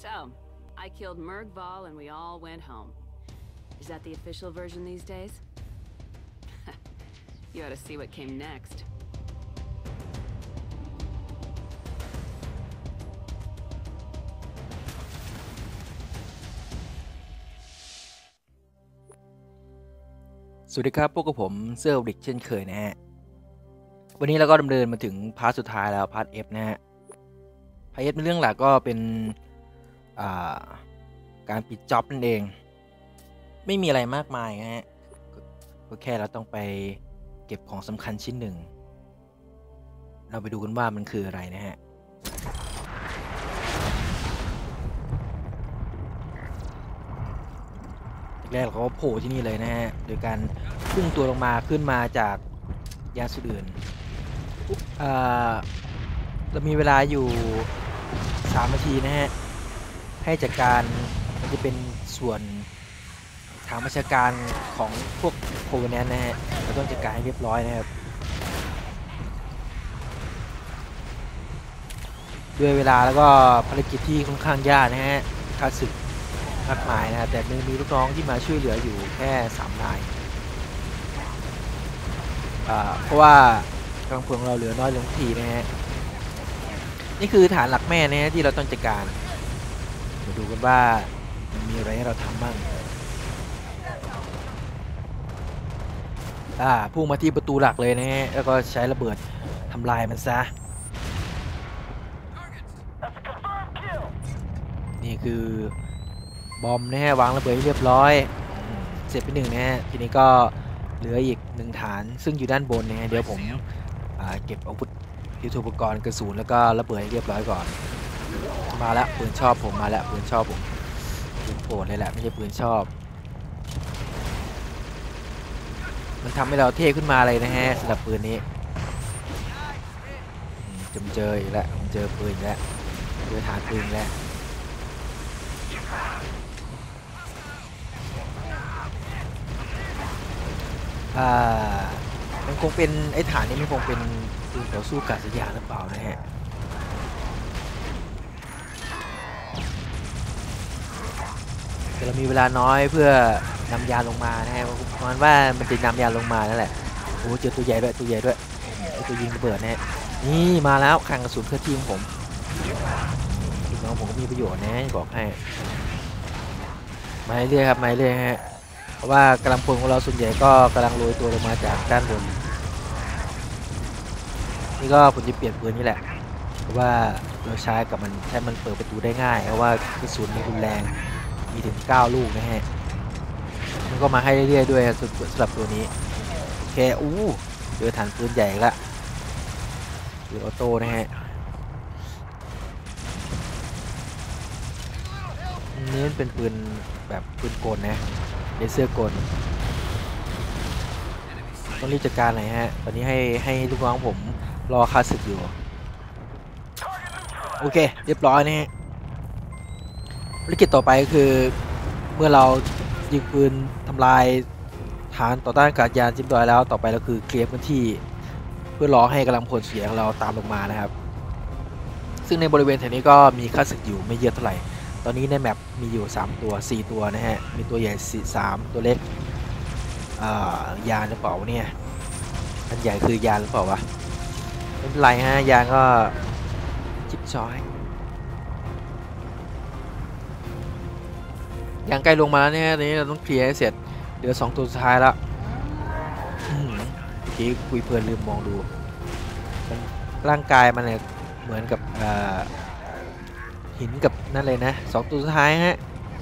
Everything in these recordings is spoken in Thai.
So, I killed Murgval and we all went home. Is that the official version these days? you ought to see what came next. สวัสดีครับพวกกับผมเสื้อริกเช่นเคยนะฮะวันนี้เราก็ดำเนินมาถึงพาร์ทสุดท้ายแล้วพาร์ทเอฟนะฮะพาร์ทเอฟในเรื่องหลักก็เป็น การปิดจ็อบนั่นเอง ไม่มีอะไรมากมายนะฮะก็แค่เราต้องไปเก็บของสำคัญชิ้นหนึ่ง เราไปดูกันว่ามันคืออะไรนะฮะแรกเราโผล่ที่นี่เลยนะฮะ โดยการพุ่งตัวลงมาขึ้นมาจากยานสุดอื่นเรามีเวลาอยู่ 3 นาทีนะฮะ ให้จัดการมันจะเป็นส่วนทางบัญชการของพวกโคเวนแนนนะฮะเราต้องจัดการให้เรียบร้อยนะครับ ด้วยเวลาแล้วก็ภารกิจที่ค่อนข้างยากนะฮะคาสึกมากมายนะแต่มีลูกน้องที่มาช่วยเหลืออยู่แค่สามนายเพราะว่ากำลังพลของเราเหลือน้อยลงทีนะฮะนี่คือฐานหลักแม่นะฮะที่เราต้องจัดการาดูกันว่า มีอะไรให้เราทำบ้างอ่าพุ่งมาที่ประตูหลักเลยนะฮะแล้วก็ใช้ระเบิดทำลายมันซะ นี่คือบอมนะฮะวางระเบิดเรียบร้อย เสร็จไปหนึ่งนะฮะทีนี้ก็เหลืออีกหนึ่งฐานซึ่งอยู่ด้านบนนะฮะเดี๋ยวผมเก็บอาวุธยุทโธปกรณ์กระสุนแล้วก็ระเบิดเรียบร้อยก่อน มาแล้วปืนชอบผมมาแล้วปืนชอบผมปืนโปรดเลยแหละไม่ใช่ปืนชอบ มันทำให้เราเท่ขึ้นมาเลยนะฮะสำหรับปืนนี้จมเจออีกแล้วผมเจอปืนแล้วเจอฐานปืนแล้วอ่ามันคงเป็นไอ้ฐานนี้มันคงเป็นปืนต่อสู้กาศยานหรือเปล่านะฮะ เรามีเวลาน้อยเพื่อนำยาลงมานะฮะประมาณว่ามันจะนำยาลงมานั่นแหละโอ้เจอตัวใหญ่ด้วยตัวใหญ่ด้วยตัวยิงระเบิดนะฮะนี่มาแล้วคลังกระสุนเครื่องที่ของผมลูกน้องผมก็มีประโยชน์นะบอกให้มาเรื่อยครับมาเรื่อยฮะเพราะว่ากำลังพลของเราส่วนใหญ่ก็กำลังโรยตัวลงมาจากด้านบนนี่ก็ผมจะเปลี่ยนปืนนี่แหละเพราะว่าเราใช้กับมันใช้มันเปิดประตูได้ง่าย เพราะว่ากระสุนมีรุนแรง มีถึง 9 ลูกนะฮะ มันก็มาให้เรื่อยๆด้วยสำหรับตัวนี้ โอเค อู้เจอฐานปืนใหญ่ละปืนออโต้นะฮะนี่เป็นปืนแบบปืนกลนะเลเซอร์กลต้องรีบจัดการหน่อยฮะ ตอนนี้ให้ให้ลูกน้องผมรอคาสึกอยู่ โอเค เรียบร้อยนะฮะ ภารกิจต่อไปก็คือ เมื่อเรายิงปืนทำลายฐานต่อต้านกาศยานจิ้มดอยแล้วต่อไปเราคือเคลียร์พื้นที่ เพื่อรอให้กำลังพลเสียของเราตามลงมานะครับ ซึ่งในบริเวณแถวนี้ก็มีค่าศึกอยู่ไม่เยอะเท่าไหร่ ตอนนี้ในแมปมีอยู่ 3 ตัว 4 ตัวนะฮะ มีตัวใหญ่4 3ตัวเล็กยานหรือเปล่าเนี่ยอันใหญ่คือยานหรือเปล่าวะไม่เป็นไรฮะยานก็จิบช้อย ยางใกล้ลงมาแล้วเนี่ยนี้เราต้องเคลียร์ให้เสร็จเหลือ2ตัวสุดท้ายแล้วเมื่อกี้คุยเพลินลืมมองดูร่างกายมันเนี่ยเหมือนกับหินกับนั่นเลยนะสองตัวสุดท้ายฮะ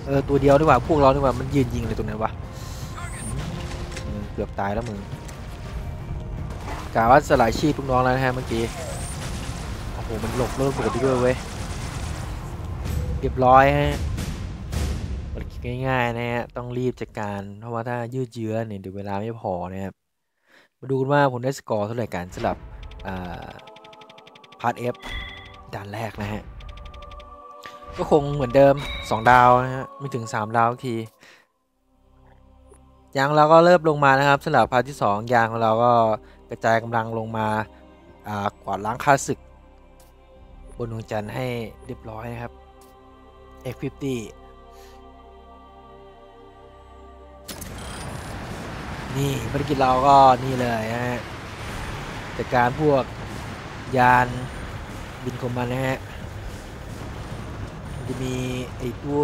เออตัวเดียวดีกว่าพวกเราดีกว่ามันยืนยิงเลยตรงนั้นวะเกือบตายแล้วมึงกาว่าสลายชีพลูกน้องแล้วนะฮะเมื่อกี้โอ้โหมันหลบเริ่มปกติด้วยเว้ยเรียบร้อยฮะ ง่ายๆนะฮะต้องรีบจัดการ เพราะว่าถ้ายืดเยื้อเนี่ยเดี๋ยวเวลาไม่พอนะครับมาดูกันว่าผมได้สกอร์เท่าไหร่กันสำหรับพาร์ทเอฟด่านแรกนะฮะก็คงเหมือนเดิม 2 ดาวนะฮะไม่ถึง 3 ดาวทียางเราก็เริ่มลงมานะครับสำหรับพาร์ทที่ 2 ยางของเราก็กระจายกำลังลงมากวาดล้างค่าศึก บนดวงจันทร์ให้เรียบร้อยนะครับเอ X50 นี่ภารกิจเราก็นี่เลยฮะจัดการพวกยานบินของมันนะฮะจะมีไอ้ตัว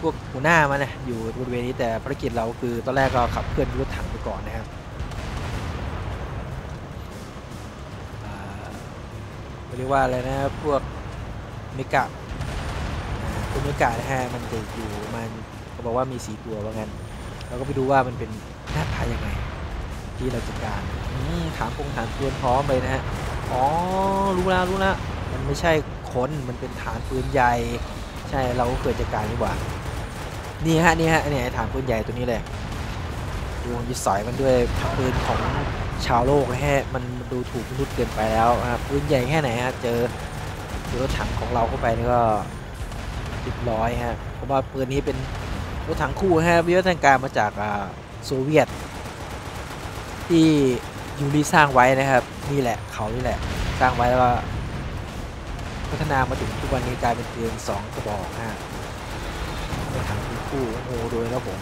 พวกหัวหน้ามันนะอยู่บริเวณนี้แต่ภารกิจเราคือตอนแรกเราขับเคลื่อนรถถังไปก่อนนะครับเรียกว่าอะไรนะพวกเมกะอ่าตัวเมกะนะฮะมันจะอยู่มัน เขาบอกว่ามีสีตัวว่างั้นเราก็ไปดูว่ามันเป็นหน้าตายังไง ที่เราจัดการถามคงฐานปืนพร้อมเลยนะฮะอ๋อรู้แล้วรู้แล้วมันไม่ใช่คนมันเป็นฐานปืนใหญ่ ใช่เราก็เคยจัดการดีกว่านี่ฮะนี่ฮะเนี่ยฐานปืนใหญ่ตัวนี้เลยดูมันจะสอยมันด้วยปืนของชาวโลกนะฮะมันดูถูกมนุษย์เกินไปแล้วอะปืนใหญ่แค่ไหนฮะเจอรถถังของเราเข้าไปนี่ก็เรียบร้อยฮะเพราะว่าปืนนี้เป็น รถถังคู่ฮะวิวัฒนาการมาจากโซเวียต ที่ยูริสร้างไว้นะครับ นี่แหละเขานี่แหละ สร้างไว้แล้วพัฒนามาถึงทุกวันนี้กลายเป็นปืนสองกระบอกฮะรถถังคู่โอ้โหโดยแล้วผม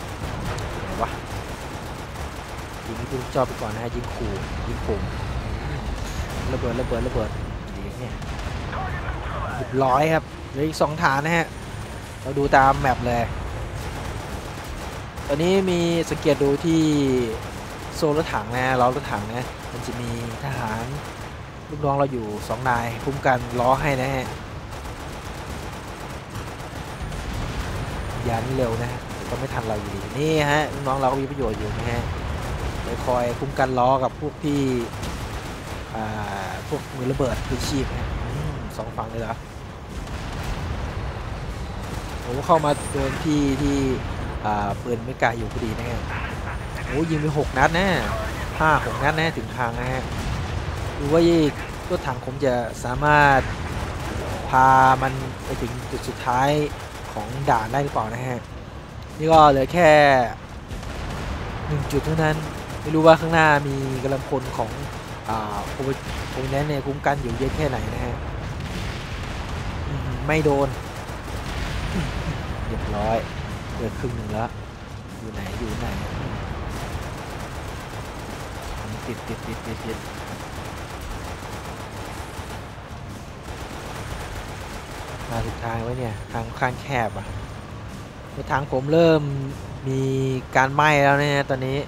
ไหนวะยิงที่คุณจอบไปก่อนนะฮะยิงขู่ยิงผมอืมระเบิดระเบิดระเบิดดีเนี่ยเรียบร้อยครับเหลืออีกสองฐานนะฮะเราดูตามแมปเลย ตอนนี้มีสังเกตดูที่โซนรถถังนะล้อรถถังนะมันจะมีทหารลูกน้องเราอยู่สองนายคุ้มกันล้อให้นะฮะยานี่เร็วนะฮะก็ไม่ทันเราอยู่ดีนี่ฮะลูกน้องเราก็มีประโยชน์อยู่นะฮะไปคอยคุ้มกันล้อกับพวกที่พวกมือระเบิดปืนชีพนะสองฝั่งเลยเหรอผมเข้ามาโดนที่ที่ ปืนไม่กล้าอยู่พอดีนะฮะโอ้ยิงไปหกนัดแน่ห้าหกนัดแน่ถึงทางนะฮะดูว่ายี่รถถังผมจะสามารถพามันไปถึงจุดสุดท้ายของด่านได้หรือเปล่านะฮะนี่ก็เหลือแค่หนึ่งจุดเท่านั้นไม่รู้ว่าข้างหน้ามีกำลังพลของอ่าโควิดนั้นเนี่ยคุ้มกันอยู่เยอะแค่ไหนนะฮะไม่โดนเรียบร้อย เกิดครึ่งหนึ่งแล้ว อยู่ไหน อยู่ไหนติดติดติดติดติดมาถูกทางไว้เนี่ย ทางค่อนข้างแคบอะทางผมเริ่มมีการไหม้แล้วเนี่ยตอนนี้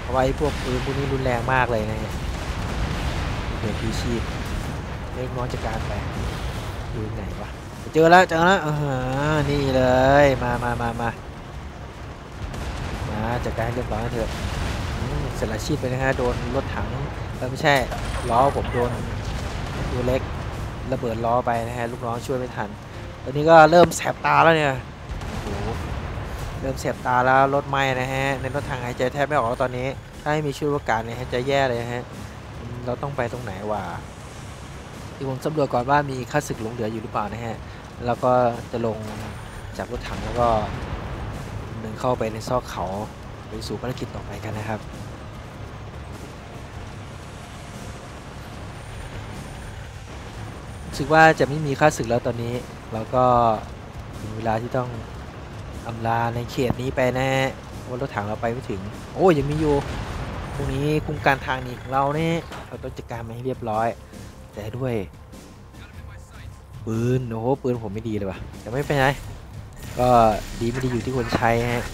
เพราะไอ้พวกปืนพวกนี้รุนแรงมากเลยนะฮะเหตุพีชีพเล็กน้อยจากการไปอยู่ไหนวะ เจอแล้วเจอแล้วอ่านี่เลยมามามามามาจัดการให้เรียบร้อยเถอะเสร็จละชีพไปนะฮะโดนรถถังไม่ใช่ล้อผมโดนตัวเล็กระเบิดล้อไปนะฮะลูกน้องช่วยไม่ทันตอนนี้ก็เริ่มแสบตาแล้วเนี่ยโอ้โหเริ่มแสบตาแล้วรถไหม้นะฮะในรถถังหายใจแทบไม่ออกแล้วตอนนี้ ถ้าไม่มีช่วยราการเนี่ยจะแย่เลยฮะเราต้องไปตรงไหนวะที่ผมสำรวจก่อนว่ามีค่าศึกหลงเหลืออยู่หรือเปล่านะฮะ แล้วก็จะลงจากรถถังแล้วก็เดินเข้าไปในซอกเขาไปสู่ภารกิจต่อไปกันนะครับรู้สึกว่าจะไม่มีค่าศึกแล้วตอนนี้เราก็ถึงเวลาที่ต้องอำลาในเขตนี้ไปนะว่ารถถังเราไปไม่ถึง โอ้ยังมีอยู่พวกนี้คุมการทางหนี้ของเราเนี่ยเราต้องจัดการมันให้เรียบร้อย แต่ด้วย ปืนโอ้โหปืนผมไม่ดีเลยว่ะแต่ไม่เป็นไรก็ดีไม่ดีอยู่ที่คนใช้ฮะ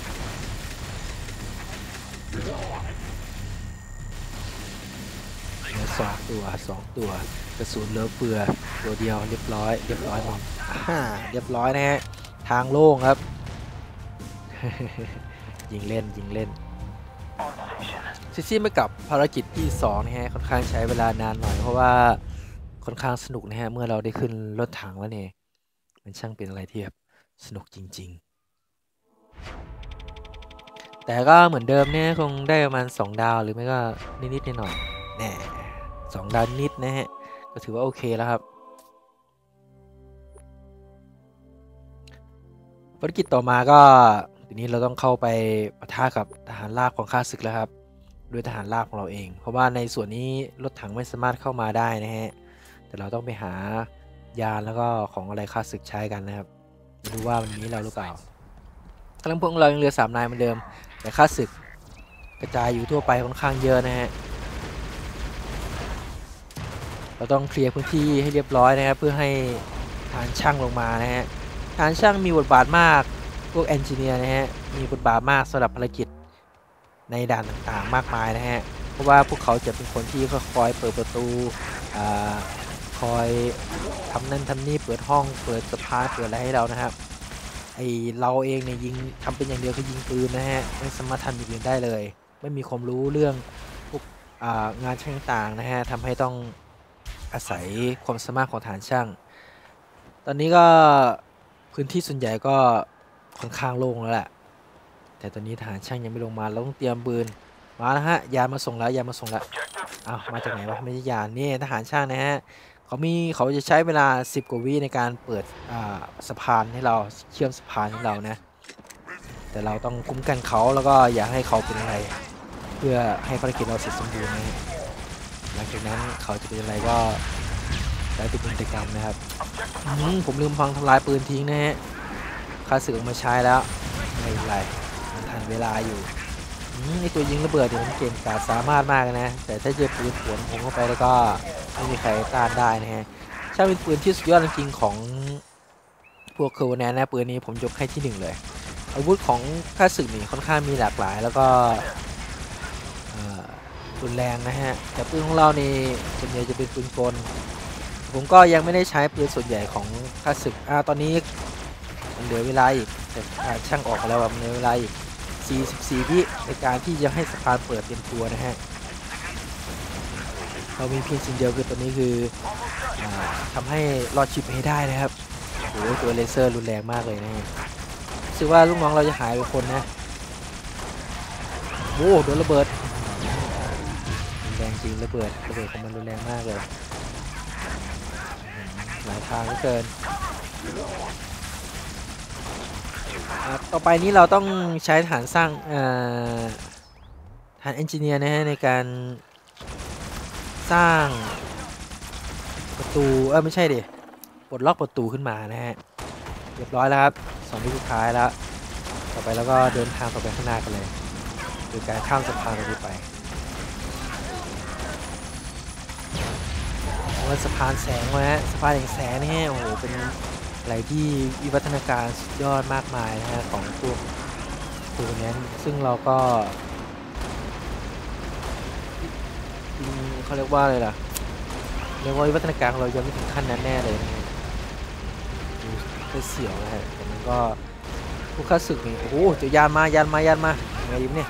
เหลือสองตัวสองตัวกระสุนเลือเฟือตัวเดียวเรียบร้อยเรียบร้อยหมดอ่าเรียบร้อยนะฮะทางโล่งครับ ยิงเล่นยิงเล่นซิซี่ไมากับภารกิจที่2นะฮะค่อนข้างใช้เวลานานหน่อยเพราะว่า ค่อนข้างสนุกนะฮะ เมื่อเราได้ขึ้นรถถังแล้วเนี่ย มันช่างเป็นอะไรที่แบบสนุกจริง ๆ แต่ก็เหมือนเดิมเนี่ยคงได้ประมาณ 2 ดาวหรือไม่ก็นิดๆหน่อยๆแน่สองดาวนิดนะฮะ ก็ถือว่าโอเคแล้วครับภารกิจต่อมาก็ทีนี้เราต้องเข้าไปปะทะกับทหารราบของข้าศึกแล้วครับ ด้วยทหารราบของเราเอง เพราะว่าในส่วนนี้รถถังไม่สามารถเข้ามาได้นะฮะ แต่เราต้องไปหายานแล้วก็ของอะไรค่าศึกใช้กันนะครับไม่รู้ว่ามันมีให้เราหรือเปล่ากำลังพวกเรายังเหลือสามนายเหมือนเดิม แต่ค่าศึกกระจายอยู่ทั่วไปค่อนข้างเยอะนะฮะเราต้องเคลียร์พื้นที่ให้เรียบร้อยนะครับเพื่อให้ฐานช่างลงมานะฮะฐานช่างมีบทบาทมากพวกเอนจิเนียร์นะฮะมีบทบาทมากสำหรับภารกิจในด่านต่างๆมากมายนะฮะเพราะว่าพวกเขาจะเป็นคนที่คอยเปิดประตูอา คอยทำนั่นทำนี่เปิดห้องเปิดสะพานเปิดอะไรให้เรานะครับไอเราเองเนี่ยยิงทำเป็นอย่างเดียวคือยิงปืนนะฮะไม่สามารถทำอย่างอื่นได้เลย ไม่มีความรู้เรื่องพวกงานช่างต่างนะฮะทำให้ต้องอาศัยความสามารถของฐานช่าง ตอนนี้ก็พื้นที่ส่วนใหญ่ก็ค่อนข้างโล่งแล้วแหละแต่ตอนนี้ฐานช่างยังไม่ลงมาเราต้องเตรียมปืนมาแล้วฮะยานมาส่งแล้วยานมาส่งแล้วอ้าวมาจากไหนวะไม่ใช่ยานนี่ทหารช่างนะฮะ เขามีเขาจะใช้เวลา 10 กว่าวิในการเปิดสะพานให้เราเชื่อมสะพานให้เรานะ แต่เราต้องคุ้มกันเขาแล้วก็อย่าให้เขาเป็นอะไร เพื่อให้ภารกิจเราเสร็จสมบูรณ์นะหลังจากนั้นเขาจะเป็นอะไรก็แล้วแต่พฤติกรรมนะครับมผมลืมพังทำลายปืนทิ้งนะฮะคาศึกอมาใช้แล้วไม่เป็นไรมันทันเวลาอยู่ ไอตัวยิงระเบิดเนี่ยมันเก่งกาจสามารถมากนะ แต่ถ้าเจอปืนผวนผมเข้าไปแล้วก็ไม่มีใครต้านได้นะฮะช่างเป็นปืนที่สุดยอดจริงของพวกเคอร์วแนนนะปืนนี้ผมยกให้ที่หนึ่งเลย อาวุธของข้าศึกนี่ค่อนข้างมีหลากหลาย แล้วก็รุนแรงนะฮะแต่ปืนของเรานี่ส่วนใหญ่จะเป็นปืนกลผมก็ยังไม่ได้ใช้ปืนส่วนใหญ่ของข้าศึกอ่าตอนนี้มันเหลือเวลาอีกแต่ช่างออกแล้วมันเหลือเวลาอีก 44วิในการที่จะให้สะพานเปิดเต็มตัวนะฮะ เรามีเพียงสิ่งเดียวคือตัวนี้คืออทำให้รอดชีวิตให้ได้นะครับโอ้โหตัวเลเซอร์รุนแรงมากเลยนะฮะรู้สึกว่าลูกน้องเราจะหายไปคนนะโอ้โดนระเบิดรุนแรงจริงระเบิดระเบิดของมันรุนแรงมากเลยหลายทางเหลือเกิน ต่อไปนี้เราต้องใช้ฐานสร้างฐานเอนจิเนียร์นะฮะในการสร้างประตูเออไม่ใช่ดิปลดล็อกประตูขึ้นมานะฮะเรียบร้อยแล้วครับสองวิสุดท้ายแล้ว ต่อไปแล้วก็เดินทางต่อไปข้างหน้ากันเลยโดยการข้ามสะพานตรงนี้ไปว่าสะพานแสงวะฮะสะพานแห่งแสงนี่ฮะโอ้โหเป็น อะไรที่วิวัฒนาการสุดยอดมากมายนะฮะของพวกตัวนี้ซึ่งเราก็เขาเรียกว่าอะไรล่ะเรียกว่าวิวัฒนาการของเรายังไม่ถึงขั้นนั้นแน่เลยนะฮะก็เสียวนะฮะแต่มันก็ผู้ฆ่าศึกนี่โอ้โหเจอยานมายานมายานมาไงยิมเนี่ย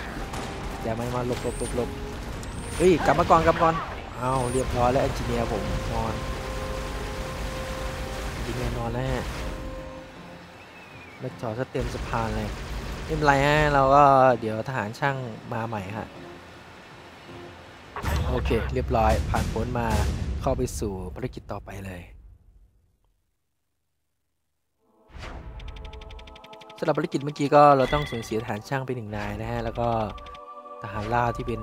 ยานมามาหลบหลบหลบหลบเฮ้ยกลับมาก่อนกลับมาก่อนเอาเรียบร้อยแล้วเอนจิเนียร์ผมนอน เอนจิเนียร์นอนแล้วฮะมาจอดซะเต็มสะพานเลยไม่เป็นไรฮะเราก็เดี๋ยวทหารช่างมาใหม่ฮะโอเค เรียบร้อยผ่านพ้นมาเข้าไปสู่ภารกิจต่อไปเลยสำหรับภารกิจเมื่อกี้ก็เราต้องสูญเสียทหารช่างไปหนึ่งนายนะฮะ แล้วก็ทหารล่าที่เป็น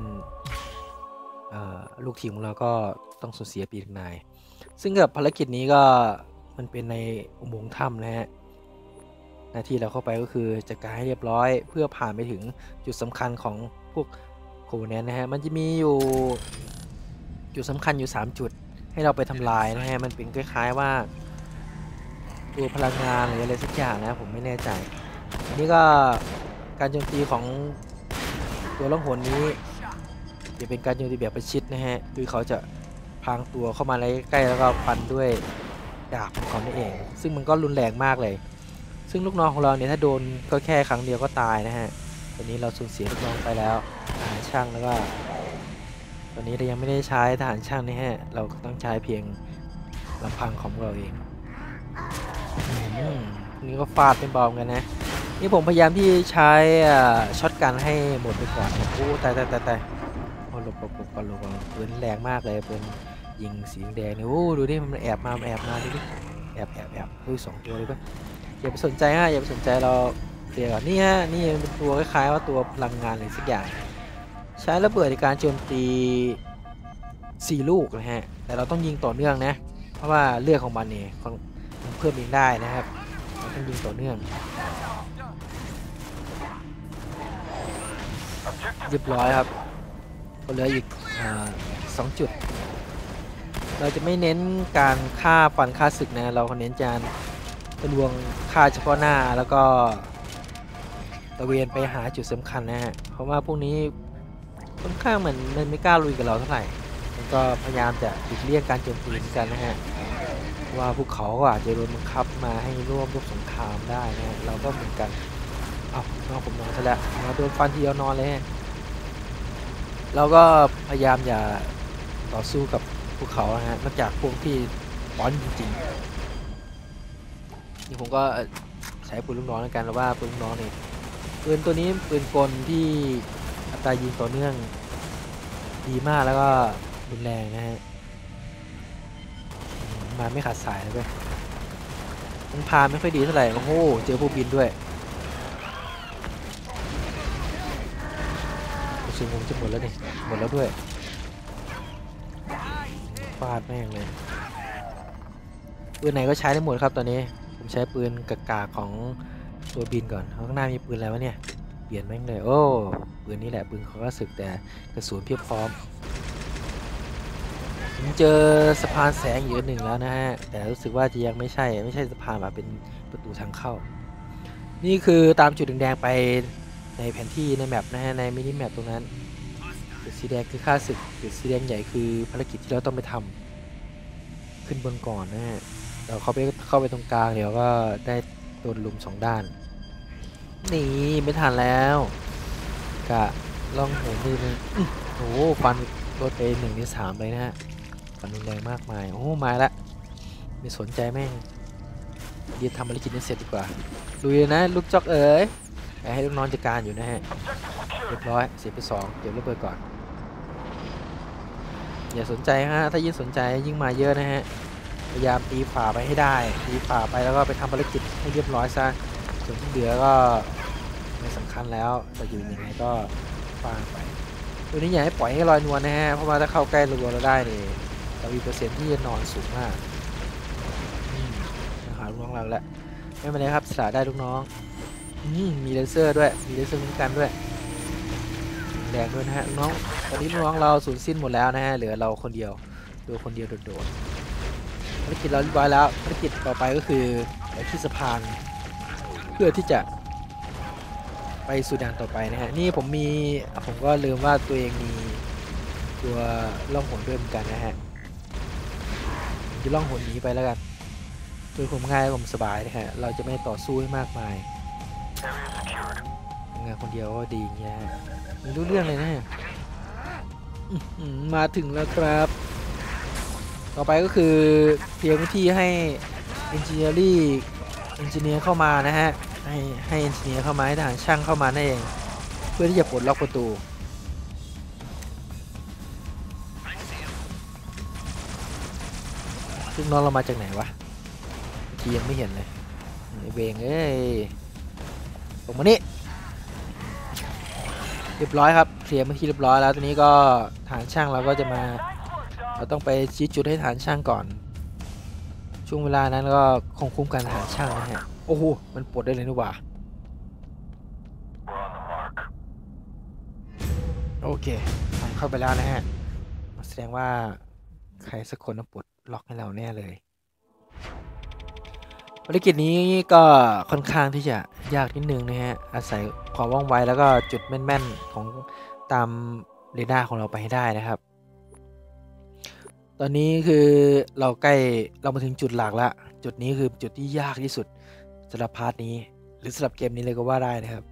ลูกทีมของเราก็ต้องสูญเสียไปอีกนาย ซึ่งกับภารกิจนี้ก็ มันเป็นในอุโมงค์ถ้ำนะฮะหน้าที่เราเข้าไปก็คือจัดการให้เรียบร้อยเพื่อผ่านไปถึงจุดสำคัญของพวกโคเนนนะฮะมันจะมีอยู่จุดสำคัญอยู่ 3 จุดให้เราไปทำลายนะฮะมันเป็นคล้ายๆว่า ตัวพลังงานหรืออะไรสักอย่างนะผมไม่แน่ใจอันนี้ก็การโจมตีของตัวล่องหนนี้จะเป็นการโจมตีแบบประชิดนะฮะคือเขาจะพางตัวเข้ามาใกล้ๆแล้วก็ฟันด้วย ดาบของเขานี่เอง ซึ่งมันก็รุนแรงมากเลย ซึ่งลูกน้องของเราเนี่ยถ้าโดนก็แค่ครั้งเดียวก็ตายนะฮะตอนนี้เราสูญเสียลูกน้องไปแล้วทหารช่างแล้วก็ตอนนี้เรายังไม่ได้ใช้ทหารช่างนะฮะเราต้องใช้เพียงลำพังของเราเองนี่ก็ฟาดเป็นบาเหมือนกันนะนี่ผมพยายามที่ใช้ช็อตกันให้หมดไปก่อนโอ้ตายตายตายตายโอ้หลบหลบหลบก่อนหลบก่อนปืนแรงมากเลยปืน ยิงสีแดงเนี่ยโอ้ดูดิมันแอบมามันแอบมาดูดิแอบแอบแอบดูสองตัวเลยปะอย่าไปสนใจฮะอย่าไปสนใจเราเคลียร์ก่อนนี่ฮะนี่เป็นตัวคล้ายๆว่าตัวพลังงานอะไรสักอย่าง ใช้ระเบิดในการโจมตีสี่ลูกนะฮะแต่เราต้องยิงต่อเนื่องนะ เพราะว่าเลือดของมันเนี่ยมันเพิ่มเองได้นะครับมันต้องยิงต่อเนื่องเรียบร้อยครับก็เหลืออีกสองจุด เราจะไม่เน้นการฆ่าฟันฆ่าศึกนะ เราเน้นการเป็นวงฆ่าเฉพาะหน้าแล้วก็ตะเวนไปหาจุดสำคัญนะฮะ เพราะว่าพวกนี้ค่อนข้างเหมือนมันไม่กล้าลุยกับเราเท่าไหร่ มันก็พยายามจะหลีกเลี่ยงการโจมตีกันนะฮะเพราะว่าพวกเขาก็อาจจะโดนบังคับมาให้ร่วมรบสงครามได้นะฮะเราก็เหมือนกัน เอานอนผมนอนซะแล้วมาโดนฟันทีเดียวนอนเลย เราก็พยายามอย่าต่อสู้กับ พวกเขานะฮะนอกจากพวกที่ป้อนจริงๆนี่ผมก็ใช้ปืนลูกน้องแล้วกันแล้วว่าปืนลูกน้องเนี่ยปืนตัวนี้ปืนกลที่อัตรายิงต่อเนื่องดีมากแล้วก็รุนแรงนะฮะมาไม่ขาดสายเลยมันพาไม่ค่อยดีเท่าไหร่โอ้โหเจอพวกบินด้วยกระสุนผมจะหมดแล้วนี่หมดแล้วด้วย ฟาดแม่งเลยปืนไหนก็ใช้ได้หมดครับตอนนี้ ผมใช้ปืนกากาของตัวบินก่อนข้างหน้ามีปืนอะไรวะเนี่ย เปลี่ยนแม่งเลย โอ้ปืนนี้แหละปืนเขาก็สึกแต่กระสุนเพียบพร้อมผมเจอสะพานแสงอยู่อันหนึ่งแล้วนะฮะ แต่รู้สึกว่าจะยังไม่ใช่ไม่ใช่สะพานแบบเป็นประตูทางเข้า นี่คือตามจุดแดงๆไปในแผนที่ในแมปนะฮะในมินิแมปตรงนั้น จุดสีแดงคือค่าศึกจุดสีแดงใหญ่คือภารกิจที่เราต้องไปทำขึ้นบนก่อนนะฮะเราเข้าไปเข้าไปตรงกลางเดี๋ยวก็ได้โดนลุมสองด้านนี่ไม่ทันแล้วกะล่องหัวมือนึงโอ้โหฟันรถไปหนึ่งในสามเลยนะฮะฟันรุนแรงมากมายโอ้มาละไม่สนใจแม่งเดี๋ยวทำภารกิจนี้เสร็จดีกว่าลุยนะลูกจอกเอ๋ยให้ลูกน้องจัดการอยู่นะฮะเรียบร้อยเสียไปสองเดี๋ยวระเบิดก่อน อย่าสนใจฮะถ้ายิ่งสนใจยิ่งมาเยอะนะฮะพยายามตีฝ่าไปให้ได้ตีฝ่าไปแล้วก็ไปทำภารกิจให้เรียบร้อยซะส่วนที่เหลือก็ไม่สำคัญแล้วจะอยู่ยังไงก็ฟังไปตัวนี้อย่าให้ปล่อยให้ลอยนวลนะฮะเพราะว่าถ้าเข้าใกล้รัวเราได้นี่เรามีเปอร์เซ็นต์ที่จะนอนสูงมากหาลูกน้องเราแล้วไม่เป็นไรครับสละได้ลูกน้องอมมีเลเซอร์ด้วยมีเลเซอร์คุ้มกันด้วย ดงด้วยนะฮะน้องตอนนี้น้องเราสูญสิ้นหมดแล้วนะฮะเหลือเราคนเดียวตัวคนเดียวโดดๆภารกิจเราเรียบร้อยแล้วภารกิจต่อไปก็คือไปที่สะพานเพื่อที่จะไปสู่ด่านต่อไปนะฮะนี่ผมมีผมก็ลืมว่าตัวเองมีตัวล่องหนด้วยเหมือนกันนะฮะจะล่องหนหนีไปแล้วกันโดยผมง่ายและผมสบายนะฮะเราจะไม่ต่อสู้ให้มากมาย งานคนเดียวก็ดีเงี้ยไม่รู้เรื่องเลยนะมาถึงแล้วครับ ต่อไปก็คือเตรียมพื้นที่ให้ Engineering เอนจิเนียร์เข้ามานะฮะ ให้ให้เอนจิเนียร์เข้ามาให้ทหารช่างเข้ามานั่นเอง เพื่อที่จะปลดล็อกประตูซึ่งน้องเรามาจากไหนวะเพี้ยังไม่เห็นเลยเวงเอ้ยตรงมานี่ เรียบร้อยครับเคลียร์เมื่อกี้เรียบร้อยแล้วตอนนี้ก็ฐานช่างเราก็จะมา เราต้องไปชี้จุดให้ฐานช่างก่อน ช่วงเวลานั้นก็คงคุ้มกันฐานช่างนะฮะโอ้โหมันปลดได้เลยนี่หว่าโอเคทำเข้าไปแล้วนะฮะแสดงว่าใครสักคนต้องปลดล็อกให้เราแน่เลยภารกิจนี้ก็ค่อนข้างที่จะ ยากนิดนึงนะฮะ อาศัยความว่องไวแล้วก็จุดแม่นๆของตามเรดาร์ของเราไปให้ได้นะครับ ตอนนี้คือเราใกล้เรามาถึงจุดหลักละ จุดนี้คือจุดที่ยากที่สุดสำหรับพาร์ทนี้ หรือสำหรับเกมนี้เลยก็ว่าได้นะครับ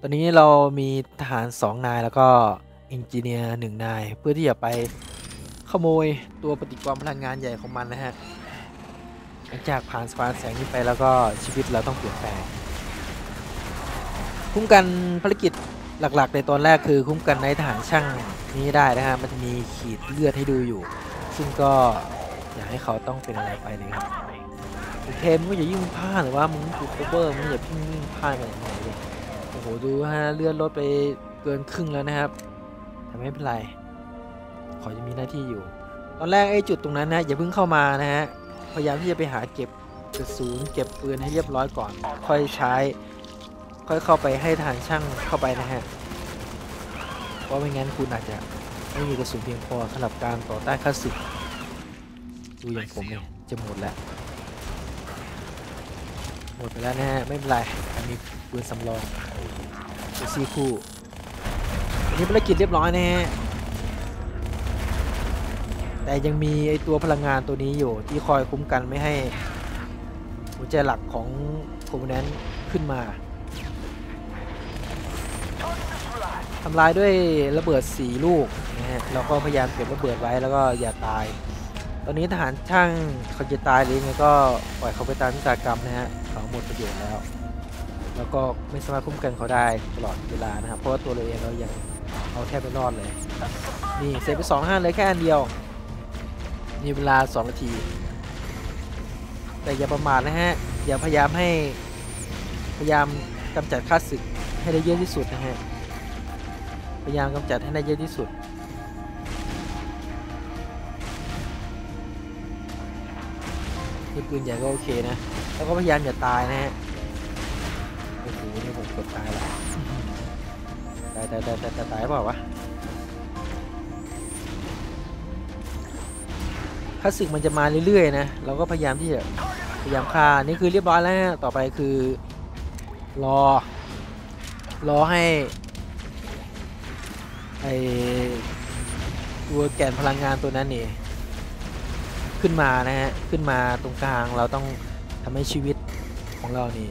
ตอนนี้เรามีทหาร 2 นายแล้วก็อินจิเนียร์หนึ่งนาย เพื่อที่จะไปขโมยตัวปฏิกรณ์พลังงานใหญ่ของมันนะฮะ ลังจากผ่านสะพานแสงนี้ไปแล้วก็ชีวิตเราต้องเปลี่ยนแปลง คุ้มกันภารกิจหลักๆ ในตอนแรกคือคุ้มกันในทหารช่างนี้ได้นะฮะ มันจะมีขีดเลือดให้ดูอยู่ ซึ่งก็อยากให้เขาต้องเป็นอะไรไปเลยครับโอเคมึงอย่ายิ่งพลาดหรือว่ามึงถูกโคเวอร์มึงอย่าพิ่งยิ่งพลาดไปไหนเลยโอ้โหดูฮะเลือดลดไปเกินครึ่งแล้วนะครับแต่ไม่เป็นไรขอจะมีหน้าที่อยู่ ตอนแรกไอ้จุดตรงนั้นนะอย่าเพิ่งเข้ามานะฮะ พยายามที่จะไปหาเก็บกระสุนเก็บปืนให้เรียบร้อยก่อน ค่อยใช้ ค่อยเข้าไปให้ทหารช่างเข้าไปนะฮะ เพราะไม่งั้นคุณอาจจะไม่มีกระสุนเพียงพอสำหรับการต่อต้านข้าศึกดูอย่างผมเนี่ยจะหมดแล้ว หมดไปแล้วนะฮะไม่เป็นไรอันนี้ปืนสำรองซีคู่อันนี้ภารกิจเรียบร้อยนะฮะ แต่ยังมีไอตัวพลังงานตัวนี้อยู่ที่คอยคุ้มกันไม่ให้หัวใจหลักของโคมแนนขึ้นมาทำลายด้วยระเบิดสีลูกนะฮะเราก็พยายามเก็บระเบิดไว้แล้วก็อย่าตาย ตอนนี้ทหารช่างเขาจะตายหรือไงก็ปล่อยเขาไปตามนิสากรรมนะฮะเขาหมดประโยชน์แล้ว แล้วก็ไม่สามารถคุ้มกันเขาได้ตลอดเวลานะครับเพราะว่าตัวเราเองเรายังเอาแทบไม่รอดเลย นี่เซฟไปสองห้าเลยแค่อันเดียว มีเวลา 2 นาที แต่อย่าประมาทนะฮะ อย่าพยายามให้ พยายามกำจัดค่าศึกให้ได้เยอะที่สุดนะฮะ พยายามกำจัดให้ได้เยอะที่สุดนี่ปืนใหญ่ก็โอเคนะ แล้วก็พยายามอย่าตายนะฮะ โอ้โห นี่ผมเกือบตายแล้ว ตายตายตายตายตายเปล่าวะ คลาสสิกมันจะมาเรื่อยๆนะเราก็พยายามที่จะพยายามฆ่านี่คือเรียบร้อยแล้วนะต่อไปคือ รอ รอให้ไอตัวแกนพลังงานตัวนั้นนี่ขึ้นมานะฮะขึ้นมาตรงกลางเราต้องทำให้ชีวิตของเรานี่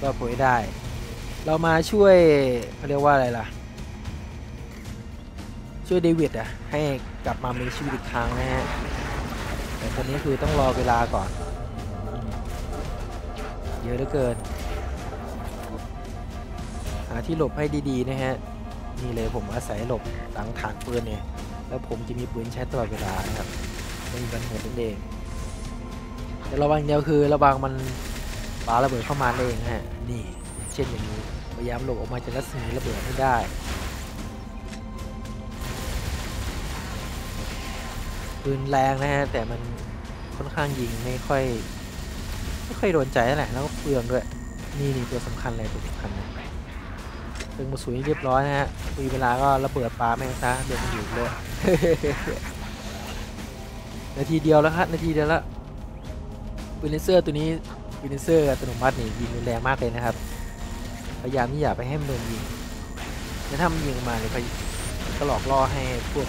ก็ผลได้ เรามาช่วยเขาเรียกว่าอะไรล่ะ ช่วยเดวิดอะให้กลับมามีชีวิตอีกครั้งนะฮะ แต่ตอนนี้คือต้องรอเวลาก่อน เยอะเหลือเกิน หาที่หลบให้ดีๆ นะฮะ นี่เลยผมอาศัยหลบหลังฐานปืนเนี่ย แล้วผมจะมีปืนใช้ตลอดเวลาครับไม่มีปัญหานั่นเองแต่ระวังอย่างเดียวคือระวังมันปาระเบิดเข้ามาเองฮะ นี่ เช่นอย่างนี้ พยายามหลบออกมาจากรัศมีระเบิดให้ได้ ปืนแรงนะฮะแต่มันค่อนข้างยิงไม่ค่อยไม่ค่อยโดนใจเท่าไหร่แล้วก็เปลืองด้วยนี่นี่ตัวสำคัญเลยตัวสำคัญนะเป็นมุสุยเรียบร้อยนะฮะมีเวลาก็ระเบิดปลาแม่งซะเดี๋ยวมันอยู่เลยนาทีเดียวแล้วครับนาทีเดียวแล้วปืนเลเซอร์ตัวนี้ปืนเลเซอร์อัตโนมัตินี่ยิงรุนแรงมากเลยนะครับพยายามที่อย่าไปให้มันโดนยิงแล้วถ้ามันยิงมาเนี่ยไปก็หลอกล่อให้พวก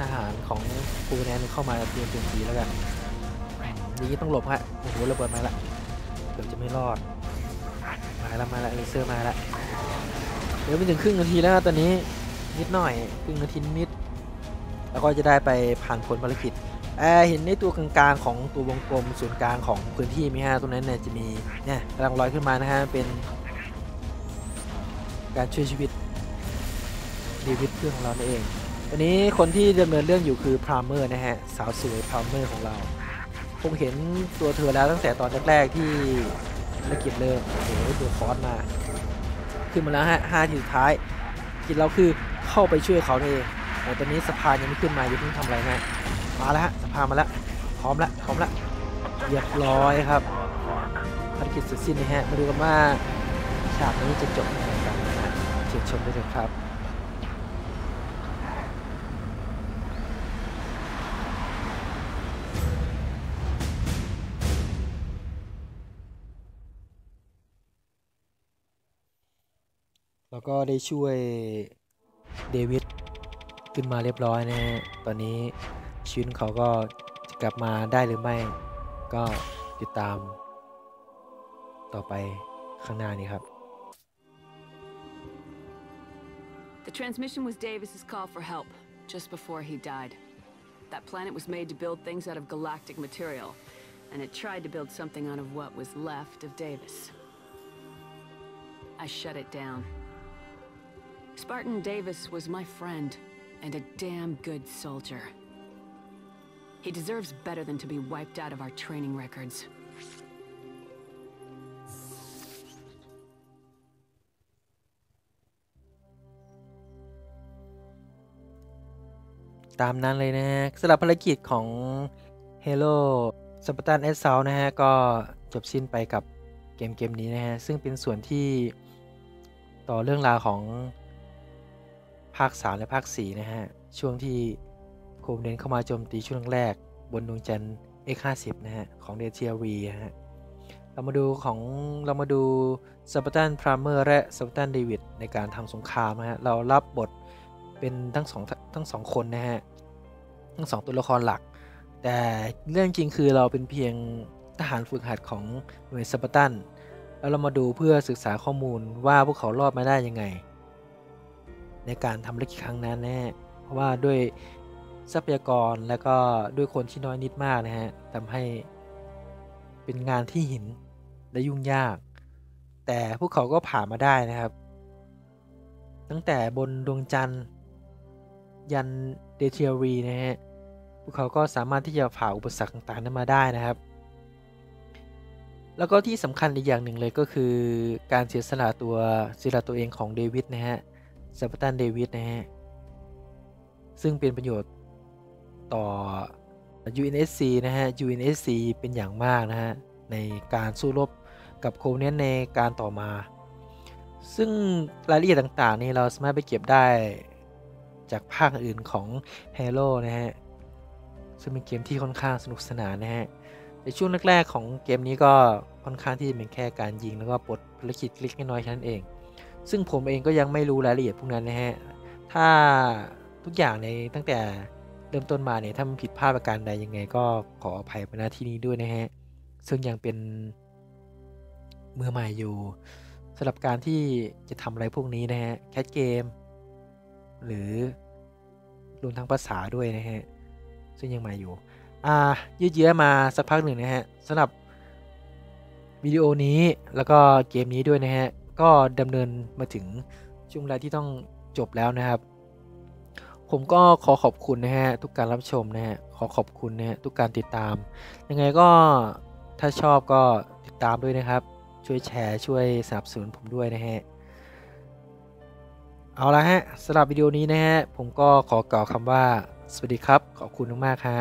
ทหารของปูแนนเข้ามาเตรียมโจมตีแล้วกันนี้ต้องหลบฮะโอ้โหระเบิดมาละเกือบจะไม่รอด มาแล้วมาแล้วเลเซอร์มาแล้วเดี๋ยวไปถึงครึ่งนาทีแล้วตอนนี้นิดหน่อยครึ่งนาทีนิด แล้วก็จะได้ไปผ่านผลภารกิจแอร์เห็นในตัวกลางๆของตัววงกลมศูนย์กลางของพื้นที่ไหมฮะตรงนั้นเนี่ยจะมีเนี่ยกำลังลอยขึ้นมานะฮะเป็น การช่วยชีวิตเดวิดเพื่อนของเราเอง ตอนนี้คนที่ดำเนินเรื่องอยู่คือพรามเมอร์นะฮะสาวสวยพรามเมอร์ของเราคงเห็นตัวเธอแล้วตั้งแต่ตอนแรกๆที่ภารกิจเริ่มโอ้โหตัวคอสมา ขึ้นมาแล้วฮะห้าทีสุดท้ายกิจเราคือเข้าไปช่วยเขาเองโอ้ตอนนี้สะพานยังไม่ขึ้นมาอย่าเพิ่งทำอะไรนะมาแล้วฮะสะพานมาแล้วพร้อมแล้วพร้อมแล้วเรียบร้อยครับภารกิจเสร็จสิ้นนะฮะมาดูกันว่าฉากนี้จะจบยังไงกันนะเชิญชมได้เลยครับ แล้วก็ได้ช่วยเดวิดขึ้นมาเรียบร้อยนะฮะตอนนี้ชีวิตเขาก็จะกลับมาได้หรือไม่ ก็ติดตาม ต่อไปข้างหน้านี้ครับ The transmission was Davis's call for help, just before he died. That planet was made to build things out of galactic material, and it tried to build something out of what was left of Davis. I shut it down. Spartan Davis was my friend, and a damn good soldier. He deserves better than to be wiped out of our training records. ตามนั้นเลยนะฮะสำหรับภารกิจของ Halo Spartan Assault นะฮะ ก็จบสิ้นไปกับเกมเกมนี้นะฮะ ซึ่งเป็นส่วนที่ต่อเรื่องราวของ ภาค 3 และภาค 4 นะฮะ ช่วงที่โคมเดนเข้ามาโจมตีช่วงแรก บนดวงจันทร์ X50 นะฮะ ของเดทียวีนะฮะ เรามาดูของเรามาดูสป a ตันพรามเมอร์และสป a ตันเดวิดในการทำสงครามนะฮะ เรารับบทเป็นทั้งสองทั้งสองคนนะฮะ ทั้งสองตัวละครหลัก แต่เรื่องจริงคือเราเป็นเพียงทหารฝึกหัดของหน่วยสป a ตันแล้วเรามาดูเพื่อศึกษาข้อมูลว่าพวกเขารอดมาได้ยังไง ในการทำภารกิจครั้งนั้นแน่เพราะว่าด้วยทรัพยากรและก็ด้วยคนที่น้อยนิดมากนะฮะทำให้เป็นงานที่หินและยุ่งยาก แต่พวกเขาก็ผ่านมาได้นะครับ ตั้งแต่บนดวงจันทร์ ยันเดเทียรีนะฮะพวกเขาก็สามารถที่จะผ่าอุปสรรคต่างๆนั้นมาได้นะครับ แล้วก็ที่สำคัญอีกอย่างหนึ่งเลยก็คือการเสียสละตัวเสียสละตัวเองของเดวิดนะฮะ ซปตันเดวิดนะฮะ ซึ่งเป็นประโยชน์ต่อ UNSC นะฮะ UNSC เป็นอย่างมากนะฮะ ในการสู้รบกับโคเนนในการต่อมา ซึ่งรายละเอียดต่างๆ นี่เราสามารถไปเก็บได้จากภาคอื่นของ Halo นะฮะ ซึ่งเป็นเกมที่ค่อนข้างสนุกสนานนะฮะ ในช่วงแรกๆของเกมนี้ก็ค่อนข้างที่จะเป็นแค่การยิงแล้วก็ปลดภารกิจเล็กน้อยแค่นั้นเอง ซึ่งผมเองก็ยังไม่รู้รายละเอียดพวกนั้นนะฮะ ถ้าทุกอย่างในตั้งแต่เริ่มต้นมาเนี่ยถ้ามันผิดพลาดประการใดยังไง ก็ขออภัยมาณที่นี้ด้วยนะฮะ ซึ่งยังเป็นมือใหม่อยู่สำหรับการที่จะทำอะไรพวกนี้นะฮะแคสเกม หรือรวมทั้งภาษาด้วยนะฮะ ซึ่งยังใหม่อยู่ อ่า ยืดเยื้อมาสักพักหนึ่งนะฮะสำหรับวิดีโอนี้แล้วก็เกมนี้ด้วยนะฮะ ก็ดำเนินมาถึงช่วงเวลาที่ต้องจบแล้วนะครับ ผมก็ขอขอบคุณนะฮะทุกการรับชมนะฮะขอขอบคุณนะฮะทุกการติดตาม ยังไงก็ถ้าชอบก็ติดตามด้วยนะครับ ช่วยแชร์ช่วยสนับสนุนผมด้วยนะฮะเอาละฮะสำหรับวิดีโอนี้นะฮะผมก็ขอกล่าวคำว่า สวัสดีครับ ขอบคุณมากๆครับ